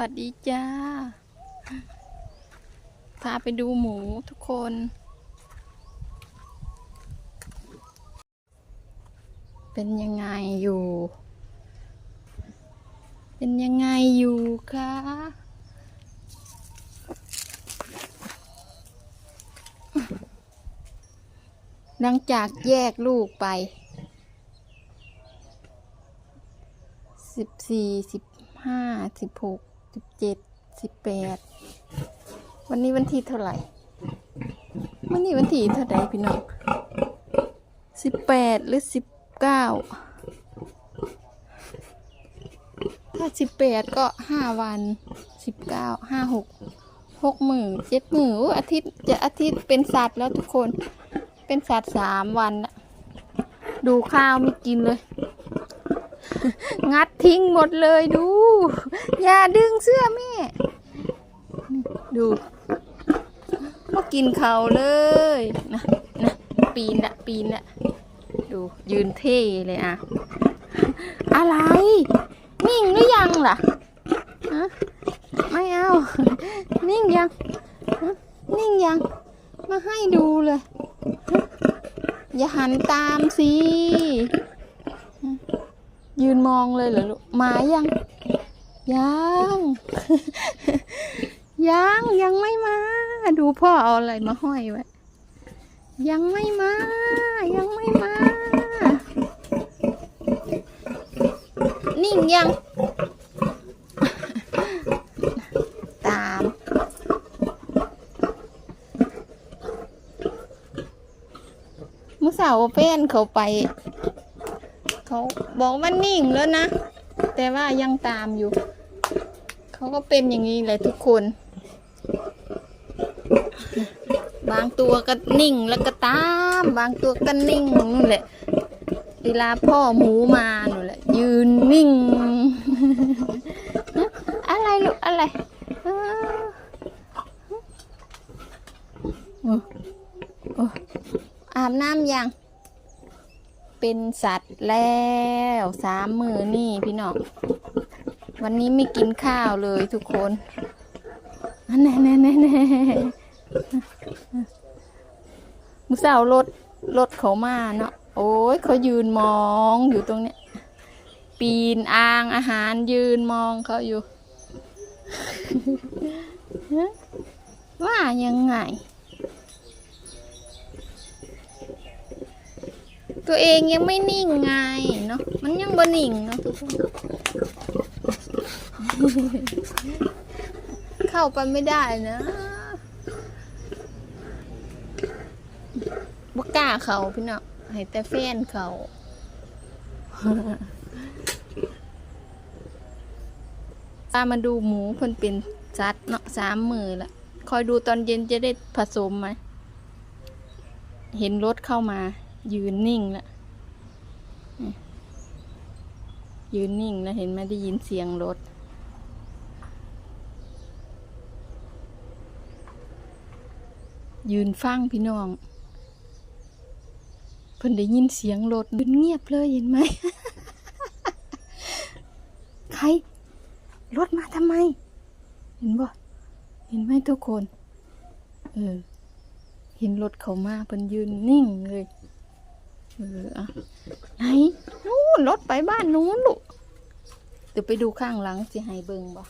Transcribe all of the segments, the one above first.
วัสดีจ้า พาไปดูหมูทุกคน เป็นยังไงอยู่ เป็นยังไงอยู่คะหลังจากแยกลูกไปสิบสี่สิบห้าสิบหก สิบเจ็ดสิบแปดวันนี้วันที่เท่าไหร่วันนี้วันที่เท่าไหร่พี่น้องสิบแปดหรือสิบเก้าถ้าสิบแปดก็ห้าวันสิบเก้าห้าหกหกหมื่นเจ็ดหมื่นอาทิตย์จะอาทิตย์เป็นสัตว์แล้วทุกคน เป็นสัตว์สามวัน ดูข้าวไม่กินเลย งัดทิ้งหมดเลยดู อย่าดึงเสื้อแม่ ดูมากินเขาเลยนะนะปีนละปีนละดูยืนเท่เลยอะ อะไร นิ่งหรือยังล่ะฮะไม่เอา นิ่งยังฮะนิ่งยังมาให้ดูเลย อย่าหันตามสิ ยืนมองเลยเหรอลูกมายัง ยัง ยังยังไม่มา ดูพ่อเอาอะไรมาห้อยไว้ยังไม่มา ยังไม่มา นิ่งยัง ตาม มุสาวเป้นเขาไป เขาบอกว่านิ่งแล้วนะ แต่ว่ายังตามอยู่ เขาก็เป็นอย่างนี้แหละทุกคน บางตัวก็นิ่งแล้วก็ตาม บางตัวก็นิ่งแหละเวลาพ่อหมูมาหนูแหละ ยืนนิ่ง อะไรลูกอะไรอาบน้ำยัง เป็นสัตว์แล้วสามมือนี่พี่น้องวันนี้ไม่กินข้าวเลยทุกคนอันแน่แน่แน่แน่มุสาวรถรถเขามาเนาะโอ้ยเขายืนมองอยู่ตรงเนี้ยปีนอ่างอาหารยืนมองเขาอยู่ว่ายังไง ตัวเองยังไม่นิ่งไงเนาะมันยังบ่นิ่งเนาะทุกคนเข้าไปไม่ได้นะบ่กล้าเขาพี่เนาะให้แต่แฟนเขาตามาดูหมูเพิ่นเป็นจัดเนาะสามมือละคอยดูตอนเย็นจะได้ผสมไหม เห็นรถเข้ามา ยืนนิ่งละยืนนิ่งแล้วเห็นไหมได้ยินเสียงรถ ยืนฟังพี่น้องเพิ่นได้ยินเสียงรถยืนเงียบเลยเห็นไหมใครรถมาทำไม เห็นบ่เห็นไหมทุกคน เออ เห็นรถเขามาเพิ่นยืนนิ่งเลย เออไหนนู้นรถไปบ้านนู้นลูกเดี๋ยวไปดูข้างหลังสิให้เบิ่งบ่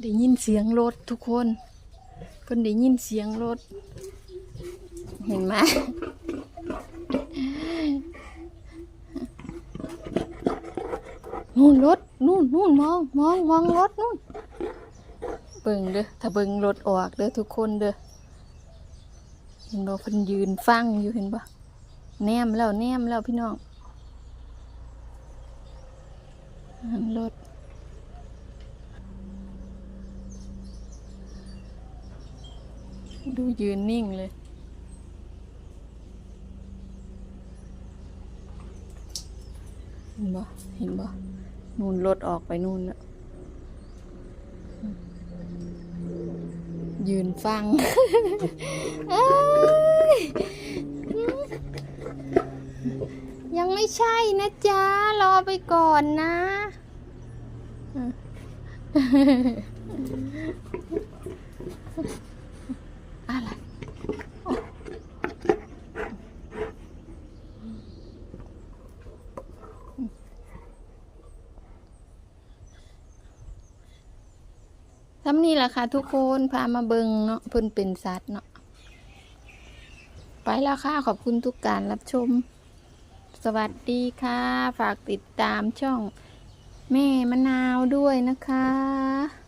ได้ยินเสียงรถทุกคนเพิ่นได้ยินเสียงรถ เห็นไหมนู่นรถนู่นนู่นมองมองมองรถนู่น เบิ่งเด้อถ้าเบิ่งรถออกเด้อทุกคนเด้อเห็นบ่เพิ่นยืนฟังอยู่เห็นบ่แนมแล้วแนมแล้วพี่น้องหันรถดูยืนนิ่งเลยเห็นบ่เห็นบ่นู่นรถออกไปนู่นน่ะ ยืนฟังยยังไม่ใช่นะจ๊ะ รอไปก่อนนะอืม อะไรโอ้ ทำนี่แหละค่ะทุกคนพามาเบิงเนาะเพิ่นเป็นสัตว์เนาะไปแล้วค่ะขอบคุณทุกการรับชม สวัสดีค่ะ ฝากติดตามช่องแม่มะนาวด้วยนะคะ